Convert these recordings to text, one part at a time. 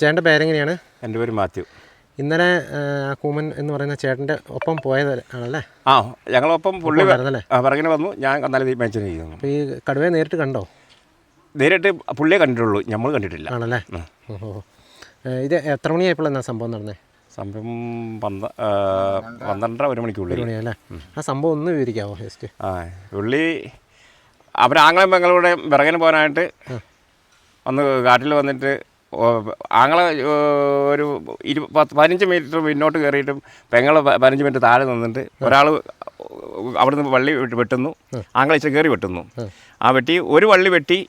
ചേട്ടന്റെ പേരെങ്ങനെയാണ്? എന്റെ പേര് മാത്യു. ഇന്നലെ ആ, കൂമൻ എന്ന് പറയുന്ന ചേട്ടന്റെ ഒപ്പം പോയത് ആണല്ലേ? ആ ഞങ്ങളൊപ്പം പുള്ളി വരുന്നല്ലേ ആ, പിറകിന് വന്നു. ഞാൻ നല്ല മെൻഷൻ ചെയ്യുന്നു അപ്പോൾ ഈ കടുവയെ നേരിട്ട് കണ്ടോ? നേരിട്ട് പുള്ളിയെ കണ്ടിട്ടുള്ളൂ. നമ്മൾ കണ്ടിട്ടില്ല. ആണല്ലേ? ഓഹോ. ഇത് എത്ര മണിയായപ്പോൾ എന്നാ സംഭവം നടന്നേ? സംഭവം പന്ത പന്ത്രണ്ടര ഒരു മണിക്കുള്ളിൽ. മണിയല്ലേ ആ സംഭവം ഒന്ന് വിവരിക്കാമോ ജസ്റ്റ്? ആ പുള്ളി അവരാങ്ങളെ പെങ്ങളുടെ വിറകിന് പോകാനായിട്ട് ഒന്ന് കാട്ടിൽ വന്നിട്ട് ആങ്ങളെ ഒരു ഇരു പത്ത് പതിനഞ്ച് മീറ്റർ മുന്നോട്ട് കയറിയിട്ടും പെങ്ങൾ പതിനഞ്ച് മിനിറ്റ് താഴെ നിന്നിട്ട് ഒരാൾ അവിടുന്ന് വള്ളി വെട്ടുന്നു. ആങ്ങളെ ഇച്ചിരി കയറി വെട്ടുന്നു. ആ. വെട്ടി ഒരു വള്ളി വെട്ടി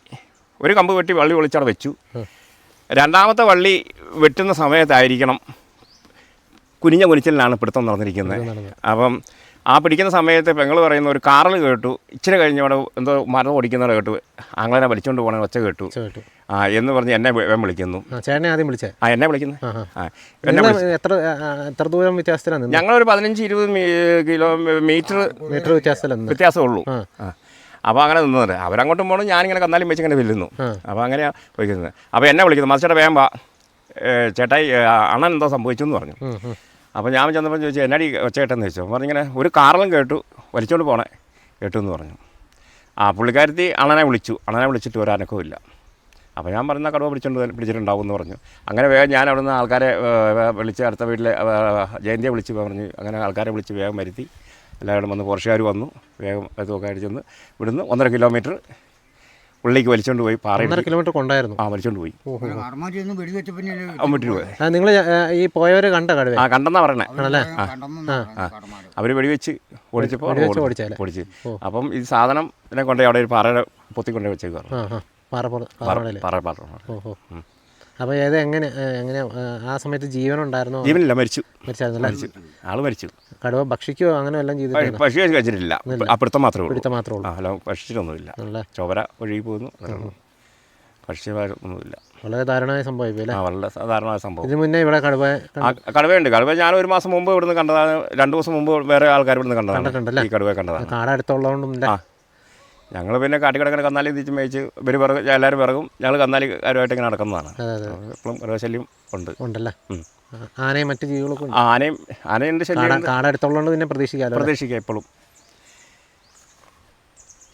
ഒരു കമ്പ് വെട്ടി വള്ളി ഒളിച്ചവിടെ വെച്ചു. രണ്ടാമത്തെ വള്ളി വെട്ടുന്ന സമയത്തായിരിക്കണം കുനിഞ്ഞ കുനിച്ചിലാണ് പിടുത്തം നടന്നിരിക്കുന്നത്. അപ്പം ആ പിടിക്കുന്ന സമയത്ത് പെങ്ങൾ പറയുന്ന ഒരു കാറിൽ കേട്ടു. ഇച്ചിരി കഴിഞ്ഞവിടെ എന്തോ മരം ഓടിക്കുന്നവരെ കേട്ടു. അങ്ങനെ വലിച്ചുകൊണ്ട് പോകണ ഒച്ച കേട്ടു. ആ എന്ന് പറഞ്ഞ് എന്നെ വിളിക്കുന്നു. ചേട്ടനെ ആദ്യം വിളിച്ചേ? ആ എന്നെ വിളിക്കുന്നു. എത്ര എത്ര ദൂരം വ്യത്യാസത്തിലാണ് ഞങ്ങളൊരു പതിനഞ്ച് ഇരുപത് കിലോ മീറ്റർ മീറ്റർ വ്യത്യാസത്തിലാണ് നിന്ന് വ്യത്യാസമുള്ളൂ. അപ്പോൾ അങ്ങനെ നിന്നത്. അവരങ്ങോട്ടും പോകണം ഞാനിങ്ങനെ കന്നാലും വെച്ച് ഇങ്ങനെ വില്ലുന്നു അപ്പൊ അപ്പോൾ അങ്ങനെയാണ് വിളിക്കുന്നത് അപ്പോൾ എന്നെ വിളിക്കുന്നു. മറിച്ചേട്ടാ വേഗം വാ. ചേട്ടായി അണൻ അണ്ണൻ എന്തോ സംഭവിച്ചു എന്ന് പറഞ്ഞു. അപ്പോൾ ഞാൻ ചെന്നപ്പോൾ ചോദിച്ചു എന്നാടി ഒച്ചേട്ടെന്ന് ചോദിച്ചു. അപ്പോൾ പറഞ്ഞിങ്ങനെ ഒരു കാറിലും കേട്ടു. വലിച്ചുകൊണ്ട് പോണേ. കേട്ടു എന്ന് പറഞ്ഞു. ആ പുള്ളിക്കാരത്തി അണനെ വിളിച്ചു. അണനെ വിളിച്ചിട്ട് ഒരു അനക്കവും ഇല്ല. അപ്പോൾ ഞാൻ പറഞ്ഞ കടുവ പിടിച്ചോണ്ട് വരും- പിടിച്ചിട്ടുണ്ടാവും എന്ന് പറഞ്ഞു. അങ്ങനെ വേഗം ഞാൻ അവിടുന്ന് ആൾക്കാരെ ഏ, വിളിച്ച് അടുത്ത വീട്ടിലെ ജയന്തിയെ വിളിച്ച് പറഞ്ഞു. അങ്ങനെ ആൾക്കാരെ വിളിച്ച് വേഗം വരുത്തി. എല്ലാവരും വന്ന് പോർഷുകാർ വന്നു. വേഗം അതൊക്കെ അടിച്ചെന്ന് ഇവിടുന്ന് ഒന്നര കിലോമീറ്റർ ഉള്ളിലേക്ക് വലിച്ചോണ്ട് പോയി പാറ കിലോമീറ്റർ കൊണ്ടായിരുന്നു. ആ വലിച്ചോണ്ട് പോയി. നിങ്ങൾ ഈ പോയവരെ കണ്ട കടുവ ആ കണ്ടെന്നാ പറയണേ. അവർ അവർ വെടിവെച്ച് ഓടിച്ചപ്പോൾ ഓടിച്ചല്ലേ? ഓടിച്ച്. അപ്പം ഈ സാധനം ഇതിനെ കൊണ്ടുപോയി അവിടെ ഒരു പാറയുടെ പൊത്തി കൊണ്ടുപോയി വെച്ചേക്കാറ് പാറ പാറ പാറ പാറ. ഓഹോ. അപ്പോൾ ഏത് എങ്ങനെ എങ്ങനെ ആ, സമയത്ത് ജീവനുണ്ടായിരുന്നോ? ജീവനില്ല മരിച്ചു. മരിച്ചു. ആൾ മരിച്ചു. കടുവ ഭക്ഷിക്കുകയോ അങ്ങനെ എല്ലാം ചെയ്തു പക്ഷി കഴിച്ചിട്ടില്ല. അപ്പുറത്തെ മാത്രമേ ഉള്ളൂ. പിടുത്തം മാത്രമേ ഉള്ളൂ. അല്ല ഭക്ഷിച്ചിട്ടൊന്നുമില്ല ചോര ഒഴുകി പോകുന്നു അത്രേ വളരെ ദാരുണമായ സംഭവം അല്ലേ? വളരെ സാധാരണമായ സംഭവം. ഇതിന് മുന്നേ ഇവിടെ കടുവ കടുവയുണ്ട്. കടുവ ഞാൻ ഒരു മാസം മുമ്പ് ഇവിടുന്ന് കണ്ടതാണ്. രണ്ട് ദിവസം മുമ്പ് വേറെ ആൾക്കാർ ഇവിടുന്ന് കണ്ടതാണ് കണ്ടിട്ടുണ്ടല്ലേ? ഈ കടുവ കണ്ടതാണ്. കാടടുത്തുള്ളതുകൊണ്ടും ഞങ്ങൾ പിന്നെ കാട്ടിക്കിടക്കുന്ന കന്നാലി തിരിച്ച് മേയിച്ച് ഇവർ പിറകും എല്ലാവരും പിറകും. ഞങ്ങൾ കന്നാലിക്കാരുമായിട്ട് ഇങ്ങനെ നടക്കുന്നതാണ്. എപ്പോഴും മൃഗശല്യം ഉണ്ട്. ഉണ്ടല്ലേ? ആനയും മറ്റു ജീവികളൊക്കെ ആനയും ആനയുണ്ട് ശല്യം കാട കാടടുത്തുള്ളതുകൊണ്ട് പിന്നെ പ്രതീക്ഷിക്കാം പ്രതീക്ഷിക്കാം എപ്പോഴും